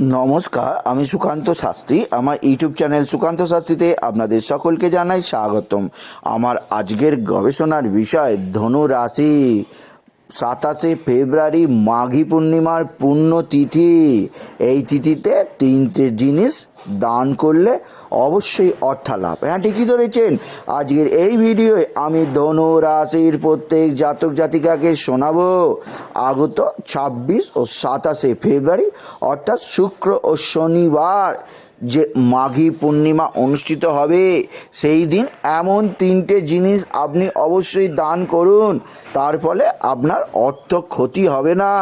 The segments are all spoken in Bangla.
নমস্কার, আমি সুকান্ত শাস্ত্রী। আমার ইউটিউব চ্যানেল সুকান্ত শাস্ত্রীতে আপনাদের সকলকে জানাই স্বাগতম। আমার আজকের গবেষণার বিষয় ধনু রাশি সাতাশে ফেব্রুয়ারি মাঘী পূর্ণিমার পূর্ণ তিথি। এই তিথিতে তিনটে জিনিস দান করলে অবশ্যই অর্থালাভ। হ্যাঁ ঠিকই ধরেছেন। আজকের এই ভিডিওয়ে আমি ধনু রাশির প্রত্যেক জাতক জাতিকাকে শোনাবো। আগত ছাব্বিশ ও সাতাশে ফেব্রুয়ারি, অর্থাৎ শুক্র ও শনিবার। যে মাঘী পূর্ণিমা অনুষ্ঠিত হবে, সেই দিন এমন তিনটে জিনিস আপনি অবশ্যই দান করুন। তার ফলে আপনার অর্থ ক্ষতি হবে না।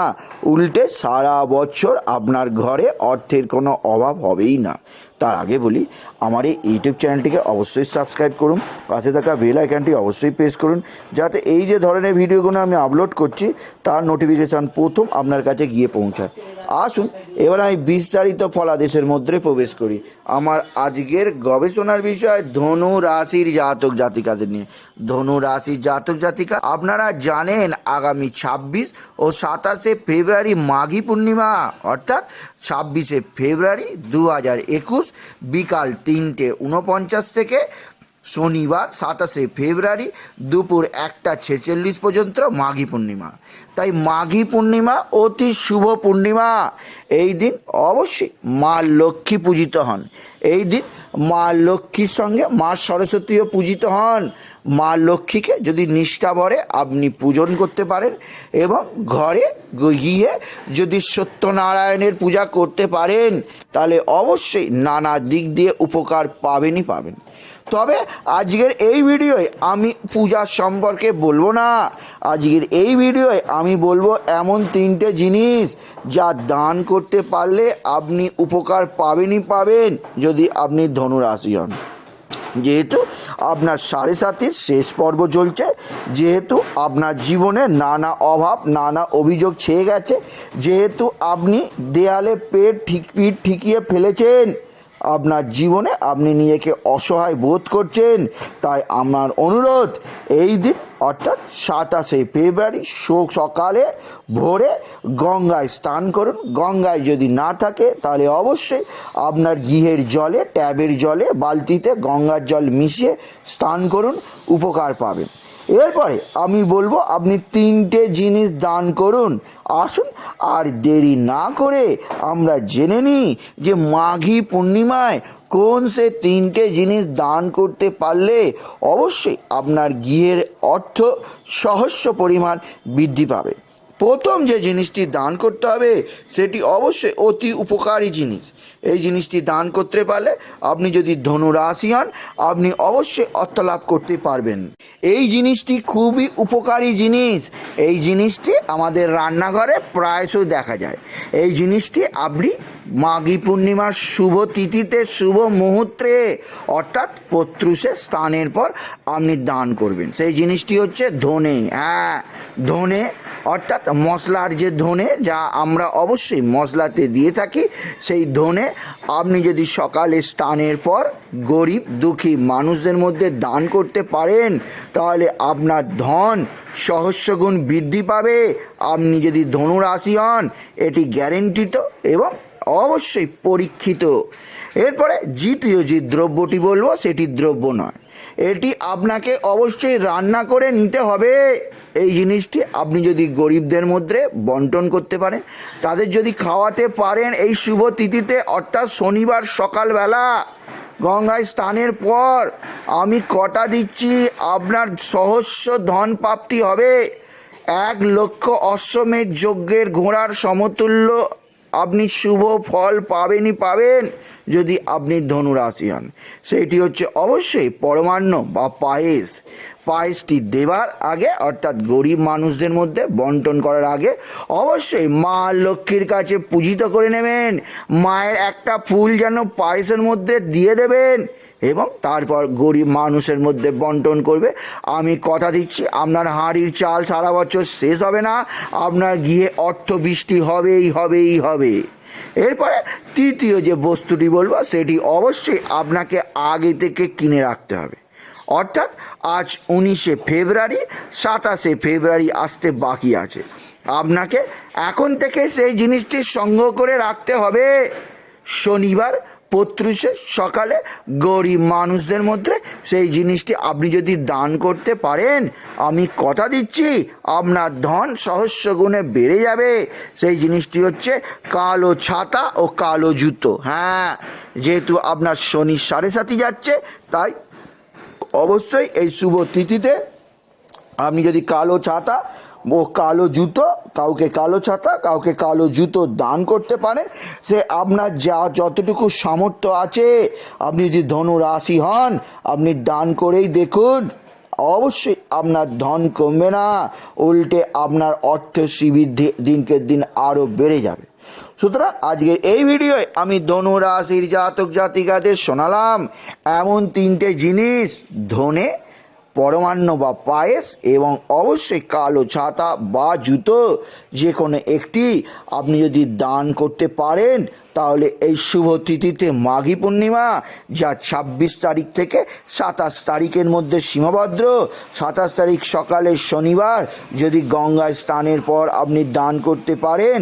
উল্টে সারা বছর আপনার ঘরে অর্থের কোনো অভাব হবেই না। তার আগে বলি, আমার এই ইউটিউব চ্যানেলটিকে অবশ্যই সাবস্ক্রাইব করুন। পাশে থাকা বেল আইকনটি অবশ্যই প্রেস করুন, যাতে এই যে ধরনের ভিডিওগুলো আমি আপলোড করছি, তার নোটিফিকেশান প্রথম আপনার কাছে গিয়ে পৌঁছায়। আসুন, এবার আমি বিস্তারিত ফলাদেশের মধ্যে প্রবেশ করি। আমার আজকের গবেষণার বিষয়, ধনু রাশির জাতক জাতিকাদের নিয়ে। ধনু রাশির জাতক জাতিকা, আপনারা জানেন আগামী ছাব্বিশ ও সাতাশে ফেব্রুয়ারি মাঘী পূর্ণিমা, অর্থাৎ ছাব্বিশে ফেব্রুয়ারি দু হাজার একুশ বিকাল তিনটে উনপঞ্চাশ থেকে শনিবার সাতাশে ফেব্রুয়ারি দুপুর একটা ছেচল্লিশ পর্যন্ত মাঘী পূর্ণিমা। তাই মাঘী পূর্ণিমা অতি শুভ পূর্ণিমা। এই দিন অবশ্যই মা লক্ষ্মী পূজিত হন। এই দিন মা লক্ষ্মীর সঙ্গে মা সরস্বতীও পূজিত হন। মা লক্ষ্মীকে যদি নিষ্ঠা ভরে আপনি পূজন করতে পারেন এবং ঘরে গিয়ে যদি সত্যনারায়ণের পূজা করতে পারেন, তাহলে অবশ্যই নানা দিক দিয়ে উপকার পাবেনই পাবেন। তবে আজকের এই ভিডিওয় আমি পূজা সম্পর্কে বলব না। আজকের এই ভিডিওয় আমি বলব এমন তিনটে জিনিস যা দান করতে পারলে আপনি উপকার পাবেনই পাবেন যদি আপনি ধনুরাশি হন। যেহেতু আপনার সাড়ে সাতের শেষ পর্ব চলছে, যেহেতু আপনার জীবনে নানা অভাব, নানা অভিযোগ ছেয়ে গেছে, যেহেতু আপনি দেয়ালে পেট ঠিক পিঠ ঠিকিয়ে ফেলেছেন। আপনার জীবনে আপনি নিজেকে অসহায় বোধ করছেন, তাই আমার অনুরোধ, এই দিন, অর্থাৎ সাতাশে ফেব্রুয়ারি, শোক সকালে ভোরে গঙ্গায় স্নান করুন। গঙ্গায় যদি না থাকে, তাহলে অবশ্যই আপনার গৃহের জলে ট্যাবের জলে, বালতিতে গঙ্গার জল মিশিয়ে স্নান করুন, উপকার পাবেন। এরপরে আমি বলব, আপনি তিনটে জিনিস দান করুন, আসুন, আর দেরি না করে আমরা জেনে নিই যে মাঘী পূর্ণিমায় কোন সে তিনটে জিনিস দান করতে পারলে অবশ্যই আপনার গিয়ের অর্থ সহস্র পরিমাণ বৃদ্ধি পাবে। প্রথম যে জিনিসটি দান করতে হবে, সেটি অবশ্যই অতি উপকারী জিনিস। এই জিনিসটি দান করতে পারলে আপনি যদি ধনুরাশি হন, আপনি অবশ্যই অর্থ লাভ করতে পারবেন। এই জিনিসটি খুবই উপকারী জিনিস। এই জিনিসটি আমাদের রান্নাঘরে প্রায়শই দেখা যায়। এই জিনিসটি আপনি মাঘী পূর্ণিমার শুভ তিথিতে, শুভ মুহূর্তে, অর্থাৎ পত্রুষে স্থানের পর আপনি দান করবেন। সেই জিনিসটি হচ্ছে ধনে হ্যাঁ ধনে, অর্থাৎ মশলার যে ধনে, যা আমরা অবশ্যই মশলাতে দিয়ে থাকি, সেই ধনে আপনি যদি সকালে স্থানের পর গরিব, দুঃখী মানুষদের মধ্যে দান করতে পারেন, তাহলে আপনার ধন সহস্রগুণ বৃদ্ধি পাবে। আপনি যদি ধনুরাশি হন, এটি গ্যারেন্টিত এবং অবশ্যই পরীক্ষিত। এরপরে দ্বিতীয় যে দ্রব্যটি বলব, সেটি দ্রব্য নয়। এটি আপনাকে অবশ্যই রান্না করে নিতে হবে। এই জিনিসটি আপনি যদি গরিবদের মধ্যে বন্টন করতে পারেন, তাদের যদি খাওয়াতে পারেন এই শুভ তিথিতে, অর্থাৎ শনিবার সকালবেলা, গঙ্গায় স্নানের পর, আমি কটা দিচ্ছি, আপনার সহস্র ধন প্রাপ্তি হবে। এক লক্ষ অশ্বমেধ যজ্ঞের ঘোড়ার সমতুল্য আপনি শুভ ফল পাবেনই পাবেন যদি আপনি ধনুরাশি হন। সেটি হচ্ছে অবশ্যই পরমান্ন বা পায়েস। পায়েসটি দেবার আগে, অর্থাৎ গরিব মানুষদের মধ্যে বন্টন করার আগে, অবশ্যই মা লক্ষ্মীর কাছে পূজিত করে নেবেন। মায়ের একটা ফুল যেন পায়েসের মধ্যে দিয়ে দেবেন। এবং তারপর গরিব মানুষের মধ্যে বন্টন করবে। আমি কথা দিচ্ছি, আপনার হাঁড়ির চাল সারা বছর শেষ হবে না, আপনার গিয়ে অর্থ বৃষ্টি হবেই হবেই, হবে। এরপরে তৃতীয় যে বস্তুটি বলব, সেটি অবশ্যই আপনাকে আগে থেকে কিনে রাখতে হবে। অর্থাৎ আজ উনিশে ফেব্রুয়ারি, সাতাশে ফেব্রুয়ারি আসতে বাকি আছে। আপনাকে এখন থেকে সেই জিনিসটি সংগ্রহ করে রাখতে হবে। শনিবার পত্রুষে সকালে গরিব মানুষদের মধ্যে সেই জিনিসটি আপনি যদি দান করতে পারেন, আমি কথা দিচ্ছি, আপনার ধন সহস্র গুণে বেড়ে যাবে। সেই জিনিসটি হচ্ছে কালো ছাতা ও কালো জুতো। হ্যাঁ যেহেতু আপনার শনি সাড়ে সাথে যাচ্ছে, তাই অবশ্যই এই শুভ তিথিতে আপনি যদি কালো ছাতা ও কালো জুতো কাউকে কালো ছাতা, কাউকে কালো জুতো দান করতে পারেন। সে আপনার যা যতটুকু সামর্থ্য আছে, আপনি যদি ধনু রাশি হন, আপনি দান করেই দেখুন। অবশ্যই আপনার ধন কমবে না, উল্টে আপনার অর্থ শ্রীবৃদ্ধি দিনকে দিন আরও বেড়ে যাবে। সুতরাং আজকে এই ভিডিওয় আমি ধনু রাশির জাতক জাতিকাদের শোনালাম, এমন তিনটে জিনিস, ধনে পরমান্ন বা পায়েস এবং অবশ্যই কালো ছাতা বা জুতো যে কোনো একটি। আপনি যদি দান করতে পারেন তাহলে এই শুভ তিথিতে মাঘী পূর্ণিমা, যা ছাব্বিশ তারিখ থেকে সাতাশ তারিখের মধ্যে সীমাবদ্ধ সাতাশ তারিখ সকালে শনিবার, যদি গঙ্গায় স্নানের পর আপনি দান করতে পারেন,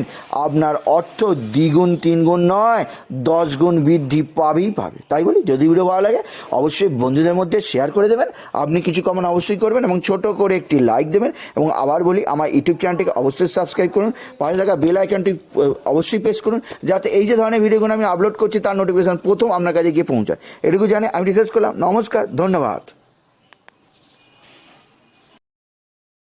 আপনার অর্থ দ্বিগুণ, তিনগুণ নয় দশ গুণ বৃদ্ধি পাবেই পাবে। তাই বলি, যদি ভিডিও ভালো লাগে, অবশ্যই বন্ধুদের মধ্যে শেয়ার করে দেবেন। আপনি কিছু কমেন্ট অবশ্যই করবেন এবং ছোট করে একটি লাইক দেবেন। এবং আবার বলি, আমার ইউটিউব চ্যানেলটিকে অবশ্যই সাবস্ক্রাইব করুন। পাশে থাকা বেল আইকনটি অবশ্যই প্রেস করুন, যাতে এই যে ধরনের ভিডিওগুলো আমি আপলোড করছি, তার নোটিফিকেশন প্রথম আপনার কাছে গিয়ে পৌঁছায়। এটুকু জানে আমি রিসার্চ করলাম। নমস্কার, ধন্যবাদ।